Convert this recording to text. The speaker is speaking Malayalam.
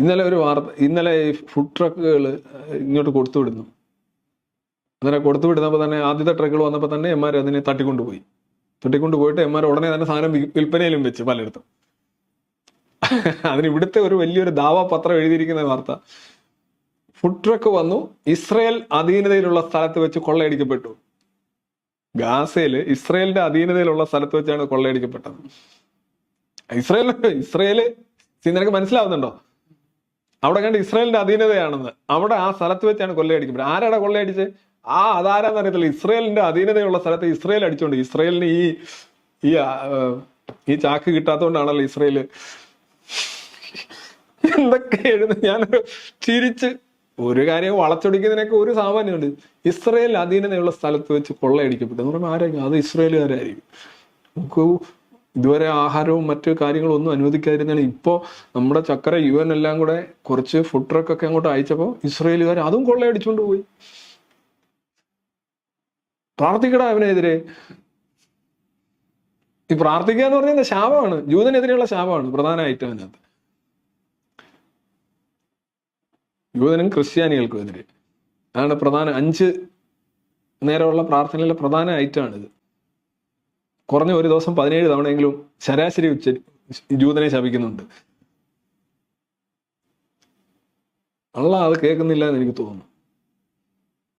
ഇന്നലെ ഒരു വാർത്ത ഇന്നലെ ഈ ഫുഡ് ട്രക്കുകൾ ഇങ്ങോട്ട് കൊടുത്തുവിടുന്നു അങ്ങനെ കൊടുത്തുവിടുന്നപ്പോൾ തന്നെ ആദ്യത്തെ ട്രക്കുകൾ വന്നപ്പോൾ തന്നെ എമാർ അതിനെ തട്ടിക്കൊണ്ടുപോയി. എം എമാർ ഉടനെ തന്നെ സാധനം വിൽപ്പനയിലും വെച്ച് പലയിടത്തും. അതിന് ഇവിടുത്തെ ഒരു വലിയൊരു ദാവാപത്രം എഴുതിയിരിക്കുന്ന വാർത്ത. ഫുഡ് ട്രക്ക് വന്നു ഇസ്രയേൽ അധീനതയിലുള്ള സ്ഥലത്ത് വെച്ച് കൊള്ളയടിക്കപ്പെട്ടു. ഗാസയിൽ ഇസ്രയേലിന്റെ അധീനതയിലുള്ള സ്ഥലത്ത് വെച്ചാണ് കൊള്ളയടിക്കപ്പെട്ടത്. ഇസ്രയേൽ ഇസ്രയേൽ നിനക്ക് മനസ്സിലാവുന്നുണ്ടോ? അവിടെ കണ്ട് ഇസ്രായേലിന്റെ അധീനതയാണെന്ന്. അവിടെ ആ സ്ഥലത്ത് വെച്ചാണ് കൊള്ളയടിക്കുന്നത് ആരാടാ കൊള്ളയടിച്ചത് ആ അതാരാന്ന് അറിയത്തില്ല. ഇസ്രയേലിന്റെ അധീനതയുള്ള സ്ഥലത്ത് ഇസ്രയേൽ അടിച്ചോണ്ട്. ഇസ്രയേലിന് ഈ ഈ ചാക്ക് കിട്ടാത്തോണ്ടാണല്ലോ ഇസ്രയേൽ. എന്തൊക്കെ എഴുതി? ഞാൻ ചിരിച്ച് ഒരു കാര്യം വളച്ചൊടിക്കുന്നതിനൊക്കെ ഒരു സാമാന്യമുണ്ട്. ഇസ്രയേൽ അധീനതയുള്ള സ്ഥലത്ത് വെച്ച് കൊള്ളയടിക്കപ്പെട്ടു എന്ന് പറയുമ്പോൾ ആരായിരിക്കും? അത് ഇസ്രയേലുകാരായിരിക്കും. നമുക്ക് ഇതുവരെ ആഹാരവും മറ്റു കാര്യങ്ങളും ഒന്നും അനുവദിക്കാതിരുന്നാണ് ഇപ്പോൾ നമ്മുടെ ചക്കര യു എൻ എല്ലാം കൂടെ കുറച്ച് ഫുഡ് ട്രക്ക് ഒക്കെ അങ്ങോട്ട് അയച്ചപ്പോൾ ഇസ്രയേലുകാർ അതും കൊള്ളയടിച്ചുകൊണ്ട് പോയി. പ്രാർത്ഥിക്കടാ അവനെതിരെ. ഈ പ്രാർത്ഥിക്കുക എന്ന് പറഞ്ഞാൽ ശാപമാണ്. ജൂതനെതിരെയുള്ള ശാപമാണ് പ്രധാനമായിട്ടും അതിനകത്ത്. ജൂതനും ക്രിസ്ത്യാനികൾക്കും എതിരെ. അതാണ് പ്രധാന അഞ്ച് നേരമുള്ള പ്രാർത്ഥനയിലെ പ്രധാന ഐറ്റമാണിത് കുറഞ്ഞ ഒരു ദിവസം പതിനേഴ് തവണയെങ്കിലും ശരാശരി ഉച്ച ജൂതനെ ശപിക്കുന്നുണ്ട്. അള്ള അത് കേൾക്കുന്നില്ല എന്ന് എനിക്ക് തോന്നുന്നു.